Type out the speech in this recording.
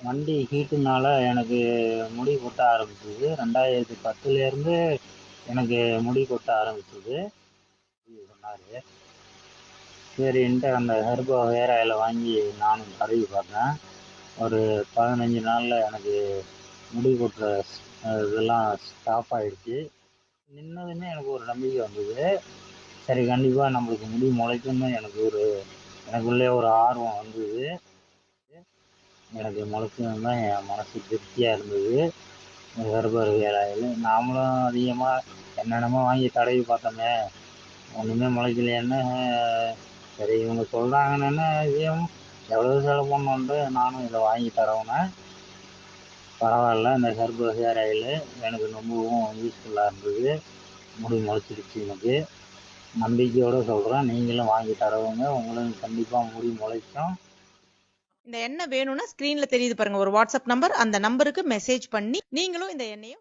வண்டி ஹீட்டுனால எனக்கு முடி கொட்ட ஆரம்பிச்சது ரெண்டாயிரத்தி பத்துலேருந்து எனக்கு முடி கொட்ட ஆரம்பிச்சது சொன்னார். சரின்ட்டு அந்த ஹெர்போ ஹேர் ஆயில் வாங்கி நானும் தடவி பார்த்தேன். ஒரு பதினஞ்சு நாளில் எனக்கு முடி கொட்டுற இதெல்லாம் ஸ்டாப் ஆகிடுச்சு நின்னதுமே எனக்கு ஒரு நம்பிக்கை வந்தது. சரி கண்டிப்பாக நம்மளுக்கு முடி முளைக்கும்னு எனக்கு ஒரு எனக்குள்ளே ஒரு ஆர்வம் வந்தது. எனக்கு முளைச்சது தான் என் மனசு திருப்தியாக இருந்தது. ஹெர்பல் ஹேர் ஆயில் நாமளும் அதிகமாக என்னென்னமோ வாங்கி தடவி பார்த்தோமே. ஒன்றுமே முளைக்கலையேன்னு சரி இவங்க சொல்கிறாங்கன்னு இதையும் எவ்வளோ செலவு பண்ணோன்ட்டு நானும் இதை வாங்கி தரவுனேன் பரவாயில்ல இந்த ஹெர்பல் ஹேர் ஆயில் எனக்கு ரொம்பவும் யூஸ்ஃபுல்லாக இருந்தது. முடி முளைச்சிருச்சு எனக்கு. நம்பிக்கையோடு சொல்கிறேன் நீங்களும் வாங்கி தரவுங்க. உங்களுக்கு கண்டிப்பாக முடி முளைக்கும். இந்த எண்ணெய் வேணும்னா ஸ்க்ரீனில் தெரியுது பாருங்க. ஒரு வாட்ஸ்அப் நம்பர் அந்த நம்பருக்கு மெசேஜ் பண்ணி நீங்களும் இந்த எண்ணெயை